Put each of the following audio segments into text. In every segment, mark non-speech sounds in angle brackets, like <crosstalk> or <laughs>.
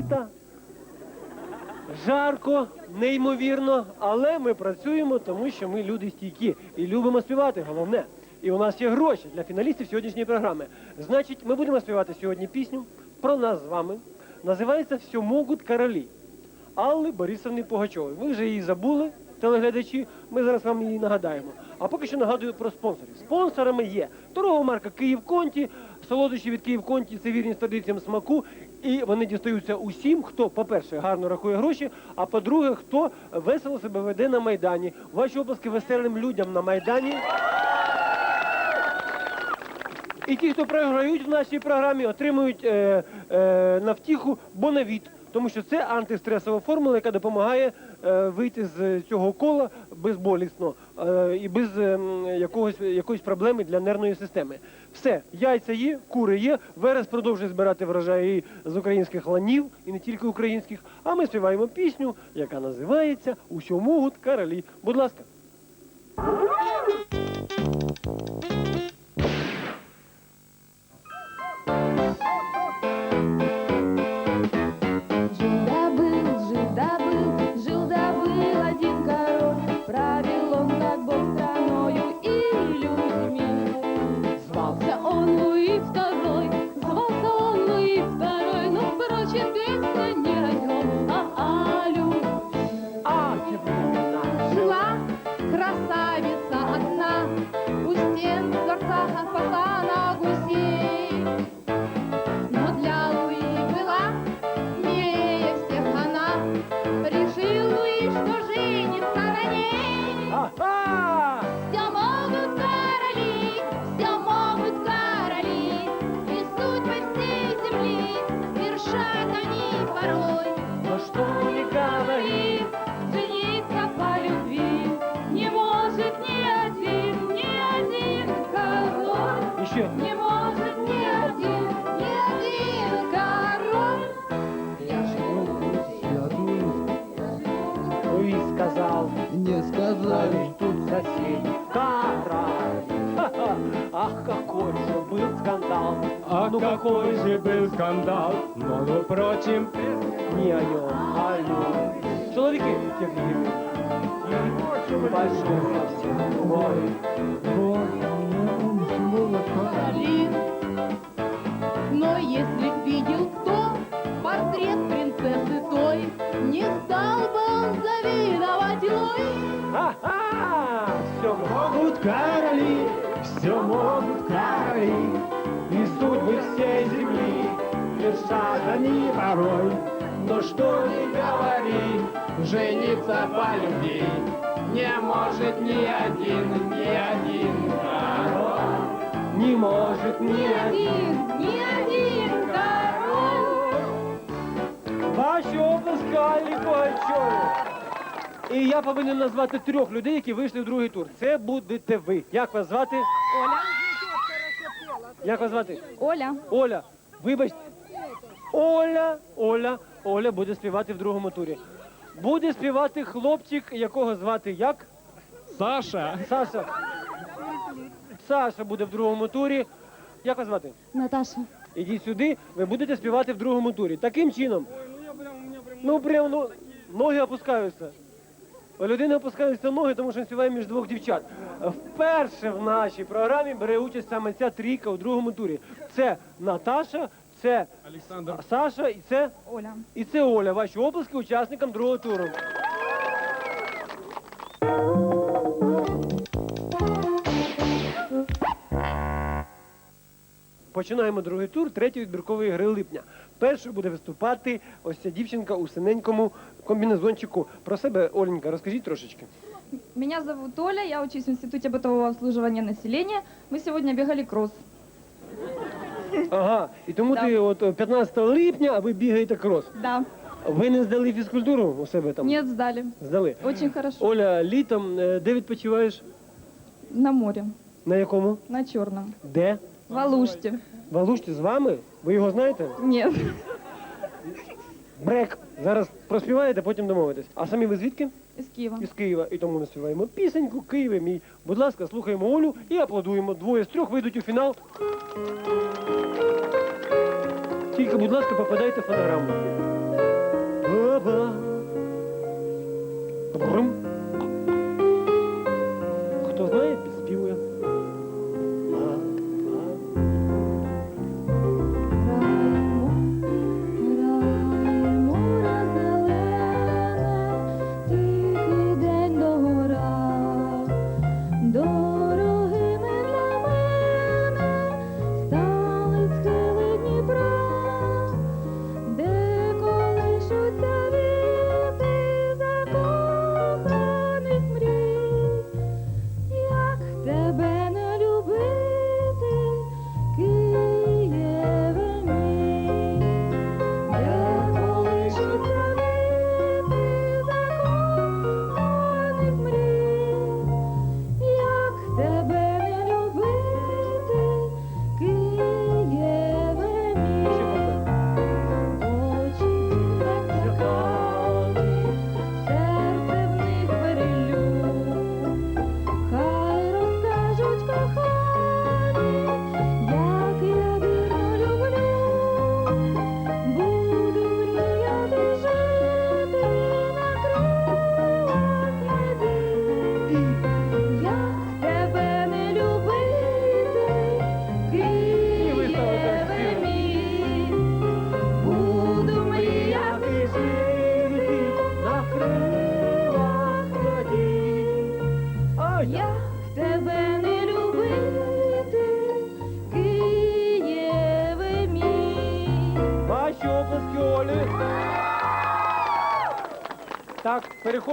літа. Жарко, неймовірно, але ми працюємо, тому що ми люди стійкі і любимо співати, головне. І у нас є гроші для фіналістів сьогоднішньої програми. Значить, ми будемо співати сьогодні пісню про нас з вами. Називається «Все можуть королі» Алли Борисовни Пугачової. Ви вже її забули, телеглядачі. Ми зараз вам її нагадаємо. А поки що нагадую про спонсорів. Спонсорами є торгова марка Київ Конті, солодощі від Київ Конті, це вірність традиціям смаку. І вони дістаються усім, хто, по-перше, гарно рахує гроші, а по-друге, хто весело себе веде на Майдані. Ваші оплески веселим людям на Майдані. І ті, хто програють в нашій програмі, отримують е, е, на втіху бонавіт, тому що це антистресова формула, яка допомагає е, вийти з цього кола безболісно е, і без е, якогось, якоїсь проблеми для нервної системи. Все, яйця є, кури є. Верес продовжує збирати врожаї з українських ланів і не тільки українських. А ми співаємо пісню, яка називається Усьому гуд королі. Будь ласка. Скандал, но, ну, впрочем, Не о нем, а о нем. Человеки, тех гибель. И большой совсем. Ой. Но если б видел кто портрет принцессы той, Не стал бы он завидовать Луи. Ха-ха! Все могут короли, все могут короли, они порой. Но что ни говори, жениться по любви не может ни один, ни один король. не может ни Ни один. один, ни один король. Ваші обласки Аллі І я повинен назвати трьох людей, які вийшли в другий тур. Це будете ви. Як вас звати? Оля. Як вас звати? Оля. Оля. Вибачте. Оля, Оля, Оля буде співати в другому турі. Буде співати хлопчик, якого звати як? Саша, Саша. Саша буде в другому турі. Як вас звати? Наташа. Ідіть сюди, ви будете співати в другому турі. Таким чином. Ну прям ну, ноги опускаються. У людини опускаються ноги, тому що він співає між двох дівчат. Вперше в нашій програмі бере участь саме ця трійка у другому турі. Це Наташа, це Олександр. Саша і це, Оля. і це Оля. Ваші оплески учасникам другого туру. Починаємо другий тур третьої відбіркової гри липня. Першою буде виступати ось ця дівчинка у синенькому комбінезончику. Про себе, Оленька, розкажіть трошечки. Меня зовут Оля, я учусь в Институте бытового обслуживания населения. Мы сегодня бегали кросс. Ага, і тому Да. ти от е, 15 липня, а ви бігаєте крос. Да. Ви не здали фізкультуру у себе там? Нет, сдали. Здали. Очень хорошо. Оля, літом е, де відпочиваєш? На море. На якому? На черном. Де? В Алуште. В Алушті з вами? Ви його знаєте? Нет. Брек. Зараз проспіваєте, потім домовитесь. А самі ви звідки? Из Києва. Із Києва. І тому ми співаємо пісеньку Києве мій. Будь ласка, слухаємо Олю і аплодуємо. Двоє з трьох вийдуть у фінал. Тільки, будь ласка, попадайте в фонограму. слова. Брум.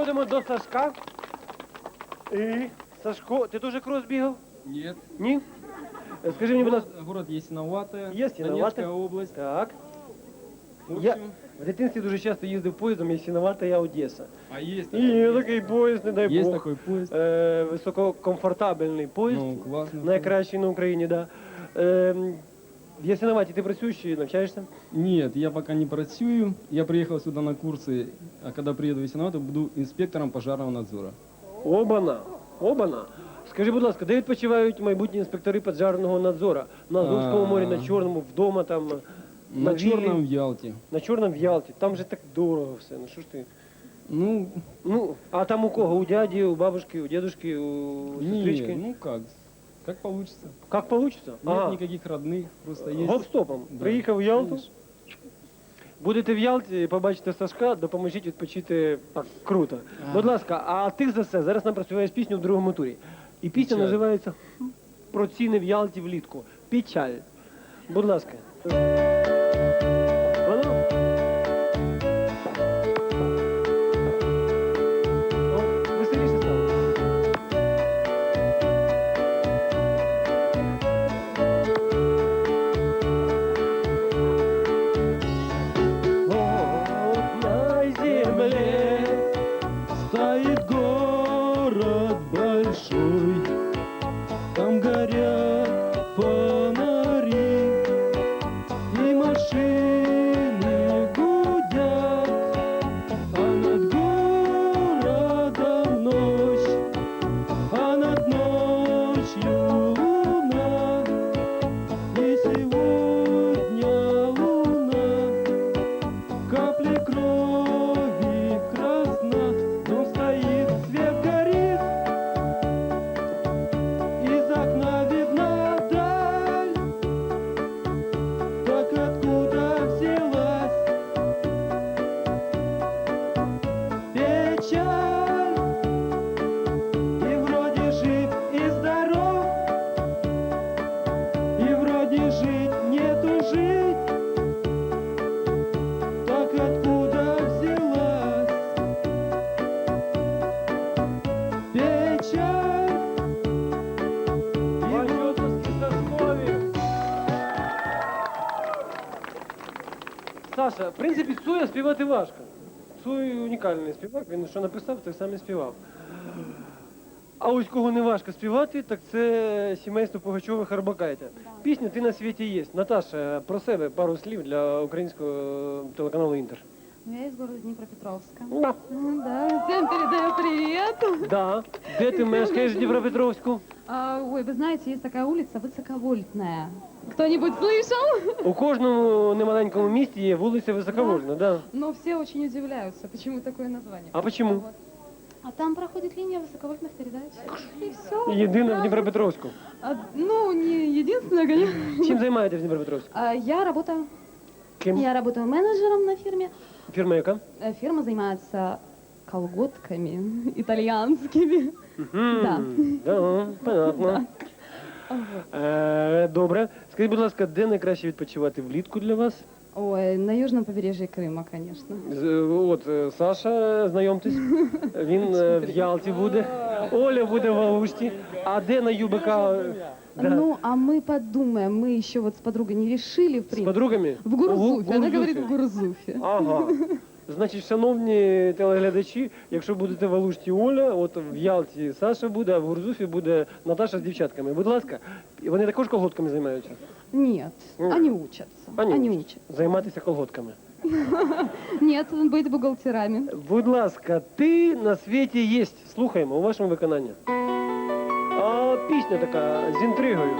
Переходимо до Сашка. І Сашко, ти дуже крос бігав? Нет. Ні? Е, Скажи мені, будь ласка. Город Ясиноватая. Ясиноватая. Донецкая область. Так. В Я общем, в дитинстві дуже часто їздив поїздом Ясіновата, я Одеса. а есть, І є такий поїзд, не дай есть Бог. такой поезд. Е, висококомфортабельний поїзд. Ну, классно. Найкращий на Україні, так. Да. Е, в Ясиноваті ти працюєш чи навчаєшся? Нет, я пока не працюю. Я приехал сюда на курсы, а когда приеду в Ясиноватую, буду инспектором пожарного надзора. Обана, обана. Скажи, будь ласка, де відпочивають майбутні інспектори поджарного надзору? На Азовському морі, на Чорному, вдома там, На, вилле, Черном в Ялте. на Чорному в Ялті. Там же так дорого все. Ну що ж ти? Ну, Ну, а там у кого? У дяді, у бабушки, у дедушки, у сестрички? не, ну как, как получится. Как получится? Нет Ага. никаких родных, просто есть. Гоп-стопом. Да. Приїхав в Ялту. Конечно. Будете в Ялті, побачите Сашка, допоможіть відпочити так круто. Ага. Будь ласка, а ти за все зараз нам працюєш пісню в другому турі. І пісня Печаль. називається «Хм, Про ціни в Ялті влітку. Печаль. Будь ласка. Саша, в принципі, Цоя співати важко. Цой унікальний співак, він що написав, так саме співав. А ось кого не важко співати, так це сімейство Пугачових Арбакайте. Пісня Ти на світі є. Наташа, про себе пару слів для українського телеканалу Інтер. Ну, я из города Днепропетровска. Да. Ну Да, всем передаю привет. Да. Де ти мешкаєш в <laughs> Дніпропетровську? А, ой, вы знаете, есть такая улица Высоковольтная. Кто-нибудь слышал? У кожному немаленькому місті є вулиця Високовольна, да. Но все очень удивляются, почему такое название. А почему? Вот. А там проходит линия высоковольтных передач. И все. Єдина в Дніпропетровську. ну, не единственное, конечно. Чим займаєтесь в Дніпропетровську? А, я работаю. Ким? Я работаю менеджером на фирме. Фірма яка? Э, Фирма занимается колготками <laughs> итальянскими. Да. Да, понятно. <laughs> Е, Добре. Скажіть, будь ласка, де найкраще відпочивати влітку для вас? Ой, на южном побережье Крыма, конечно. З- От е, Саша, знайомтесь, <laughs> він е, в Ялті буде, Оля буде в Алушті. А де на ЮБК? Да. Ну, а мы подумаем, мы еще вот с подругой не решили, в принципе. подругами? В Гурзуфе, она говорит в Гурзуфе. Ага. Значить, шановні телеглядачі, якщо будете в Алушті Оля, от в Ялті Саша буде, а в Гурзуфі буде Наташа з дівчатками. Будь ласка, вони також колготками займаються. Нет, Ну, они учатся. Они Они, учатся. учатся. Займатися колготками. <laughs> Нет, быть бухгалтерами. Будь ласка, ти на світі єсть. Слухаємо у вашому виконанні. А пісня така з інтригою.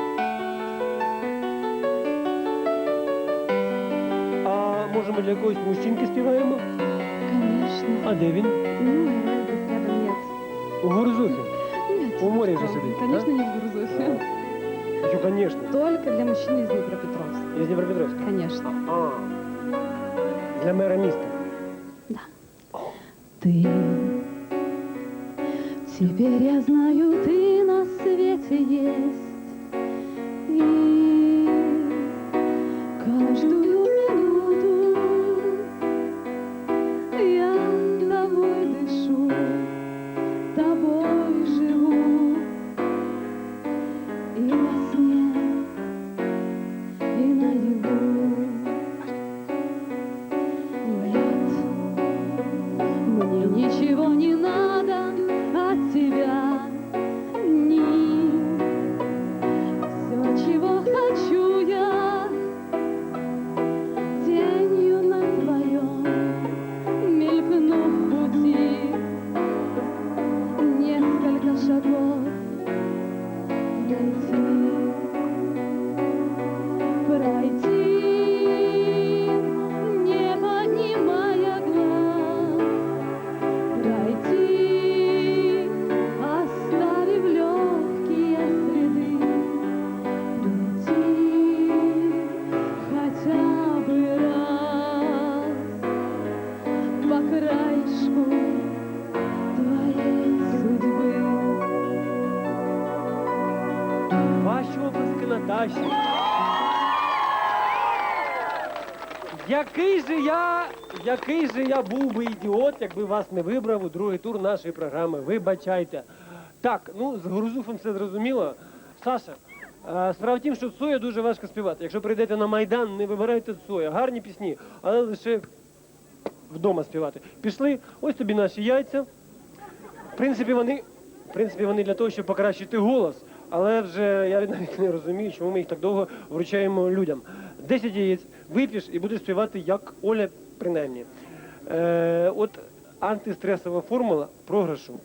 А може ми для якоїсь мужчинки співаємо? Конечно. А де він? Ну, его здесь рядом нет. У Гурзуфі. Нет. У моря же что вы. сидит, Конечно, не в Гурзуфе. Що, звісно. Только для мужчин из Днепропетровска. Із Дніпропетровська. Конечно. А, Для мера міста. Ты, теперь я знаю, ты на свете есть. Який же я, який же я був би ідіот, якби вас не вибрав у другий тур нашої програми. Вибачайте. Так, ну з Гурзуфом все зрозуміло. Саша, е, справа в тім, що Цоя дуже важко співати. Якщо прийдете на Майдан, не вибирайте Цоя. Гарні пісні, але лише вдома співати. Пішли, ось тобі наші яйця. В принципі, вони, в принципі, вони для того, щоб покращити голос. Але вже я навіть не розумію, чому ми їх так довго вручаємо людям. Десять яєць вип'єш і будеш співати як Оля, принаймні. Е, от антистресова формула програшу.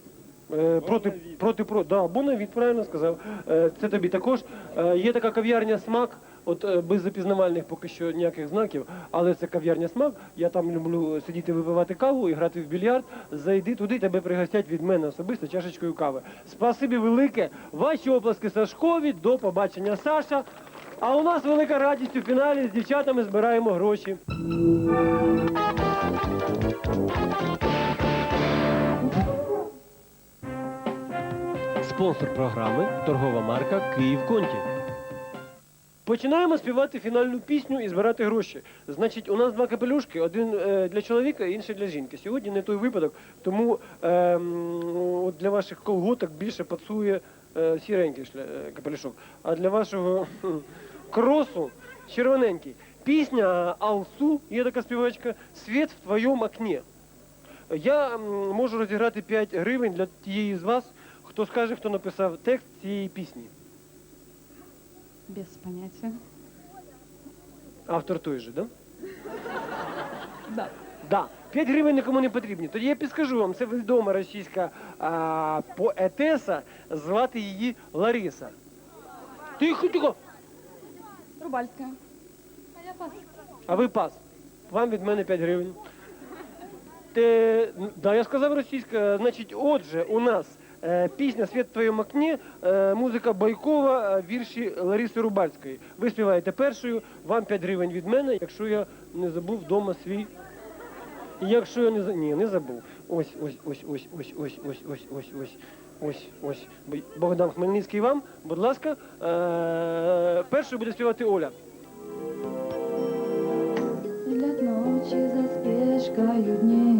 Е, проти, проти, про, да, Бонавіт правильно сказав. Е, це тобі також. Е, є така кав'ярня смак, от е, без запізнавальних поки що ніяких знаків, але це кав'ярня смак. Я там люблю сидіти випивати каву і грати в більярд. Зайди туди, тебе пригостять від мене особисто чашечкою кави. Спасибі велике. Ваші оплески Сашкові. До побачення, Саша. А у нас велика радість у фіналі з дівчатами збираємо гроші. Спонсор програми торгова марка Київ Конті. Починаємо співати фінальну пісню і збирати гроші. Значить, у нас два капелюшки: один е, для чоловіка, інший для жінки. Сьогодні не той випадок, тому ем, от для ваших колготок більше пасує е, сіренький шля- е, капелюшок. А для вашого кросу червоненький. Пісня Алсу, є така співачка, Світ в твоєму окні. Я можу розіграти 5 гривень для тієї з вас, хто скаже, хто написав текст цієї пісні. Без понятия. Автор той же, да? Да. Да. 5 гривень нікому не потрібні. Тоді я підскажу вам, це відома російська а, поетеса, звати її Лариса. Тихо, тихо. Рубальская. А я пас. А ви пас. Вам від мене 5 гривень. Те, да, я сказав російська. Значить, отже, у нас е, пісня Світ в твоєму окні, е, музика Байкова, е, вірші Лариси Рубальської. Ви співаєте першою, вам 5 гривень від мене, якщо я не забув вдома свій. Якщо я не за- ні, не забув. Ось, ось, ось, ось, ось, ось, ось, ось, ось, ось. Ось, ось. Б- Богдан Хмельницький вам, будь ласка. Е, першою буде співати Оля. Взгляд ночи за спешкою дней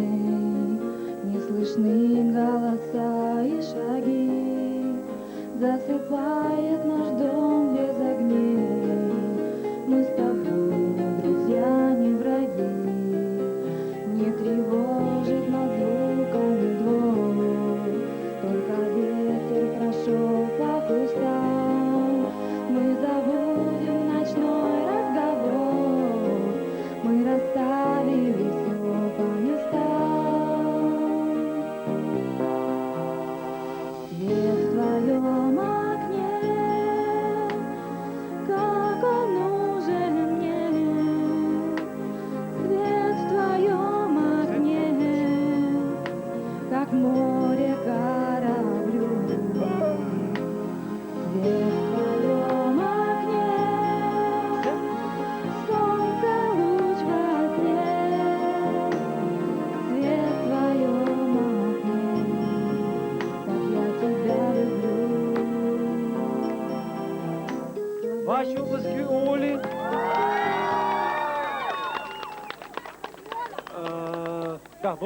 Не слышны голоса и шаги Засыпает наш дом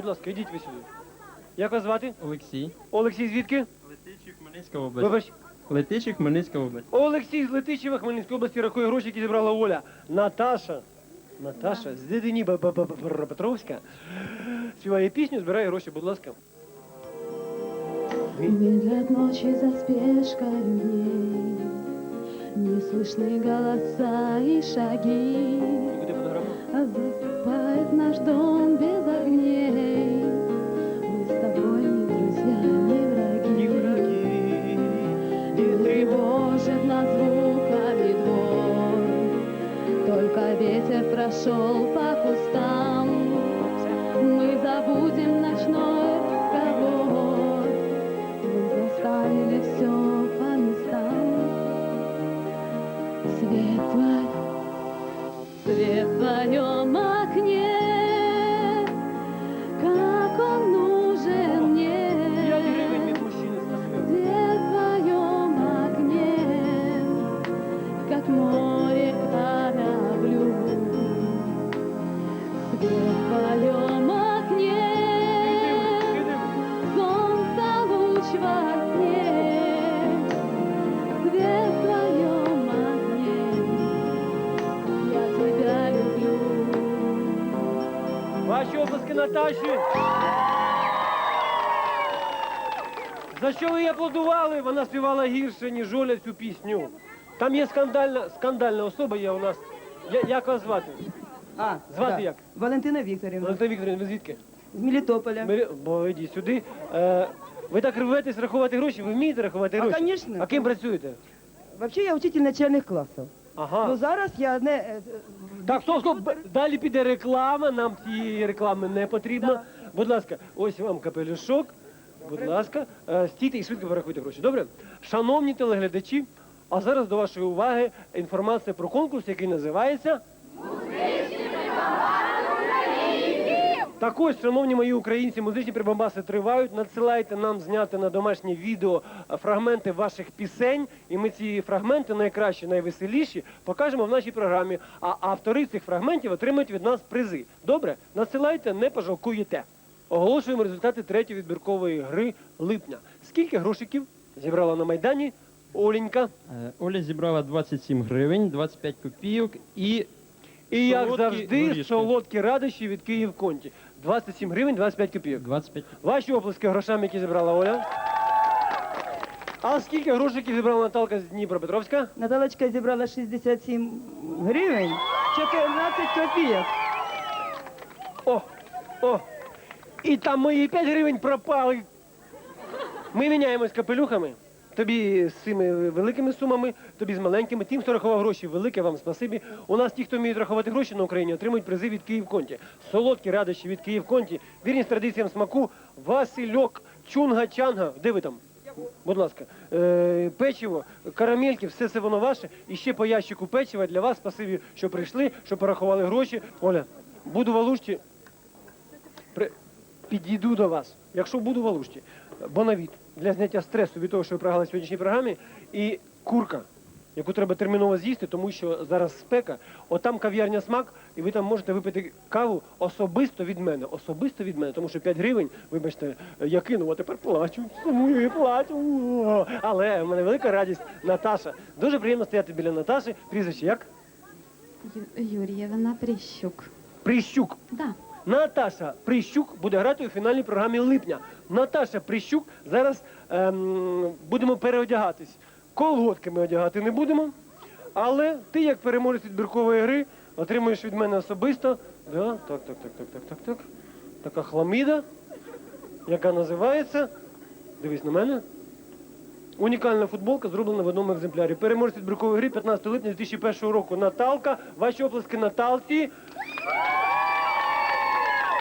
ласка, йдіть ви сюди. Як вас звати? Олексій. Олексій звідки? Летичі Хмельницька область. Вибач. Летичі Хмельницька область. Олексій з Летичева, Хмельницької області, рахує гроші, які зібрала Оля. Наташа. Наташа з Дедині Петровська співає пісню, збирає гроші, будь ласка. Медлят ночи за спешкой дней Не слышны голоса и шаги Куди фотографу? А засыпает наш дом без deixou para. Їй аплодували? Вона співала гірше, ніж Оля цю пісню. Там є скандальна, скандальна особа є у нас. Я, як вас звати? А, Звати як? Валентина Вікторівна. Валентина Вікторівна, ви звідки? З Мелітополя. Мирі- Бо йдіть сюди. Е, ви так рветесь рахувати гроші, ви вмієте рахувати А, гроші? А ким працюєте? Взагалі я вчитель начальних класів. Ага. Ну зараз я не... е, Так, стоп, стоп, б- далі піде реклама, нам цієї реклами не потрібно. Будь ласка, ось вам капелюшок. Будь ласка, Е, стійте і швидко порахуйте гроші. Добре? Шановні телеглядачі, а зараз до вашої уваги інформація про конкурс, який називається. Так ось, шановні мої українці, музичні прибамбаси тривають. Надсилайте нам зняти на домашнє відео е, фрагменти ваших пісень, і ми ці фрагменти найкращі, найвеселіші покажемо в нашій програмі. А автори цих фрагментів отримають від нас призи. Добре, надсилайте, не пожалкуєте. Оголошуємо результати третьої відбіркової гри липня. Скільки грошиків зібрала на майдані Оленька? Е, Оля зібрала 27 гривень, 25 копійок і І як Солодкі завжди, горішки. солодкі радощі від Київ Конті. 27 гривень, 25 копійок. 25. Ваші оплески грошам, які зібрала Оля. А скільки грошиків зібрала Наталка з Дніпропетровська? Наталочка зібрала 67 гривень, 14 копійок. О, О! І там мої 5 гривень пропали. Ми міняємось капелюхами. Тобі з цими великими сумами, тобі з маленькими. Тим, хто рахував гроші, велике вам спасибі. У нас ті, хто вміють рахувати гроші на Україні, отримують призи від Київконті. Солодкі радощі від Київконті, вірність традиціям смаку, Васильок, Чунга-Чанга. Де ви там? Будь ласка, е, печиво, карамельки, все це воно ваше. І ще по ящику печива для вас. Спасибі, що прийшли, що порахували гроші. Оля, буду в Алушті. Підійду до вас, якщо буду в Алушті. Бонавіт для зняття стресу від того, що ви програли в сьогоднішній програмі, і курка, яку треба терміново з'їсти, тому що зараз спека. Отам кав'ярня смак, і ви там можете випити каву особисто від мене. Особисто від мене, тому що 5 гривень, вибачте, я кинув, а тепер плачу. Сумую і плачу. Але в мене велика радість Наташа. Дуже приємно стояти біля Наташі. Прізвище як? Ю- Юрьевна Прищук. Прищук. Да. Наташа Прищук буде грати у фінальній програмі липня. Наташа Прищук зараз ем, будемо переодягатись. Колготки ми одягати не будемо. Але ти, як переможець відбіркової гри, отримуєш від мене особисто. Да, так, так, так, так, так, так, так. Така хламіда, яка називається. Дивись на мене. Унікальна футболка зроблена в одному екземплярі. Переможець відбіркової гри 15 липня 2001 року. Наталка. Ваші оплески Наталці.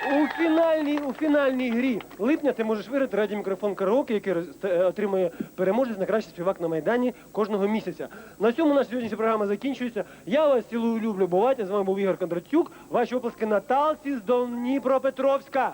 У фінальній, у фінальній грі липня ти можеш виграти радіомікрофон караоке, який е, отримує переможець на кращий співак на Майдані кожного місяця. На цьому наша сьогоднішня програма закінчується. Я вас цілую, люблю, бувайте. З вами був Ігор Кондратюк. Ваші оплески Наталці з Дніпропетровська.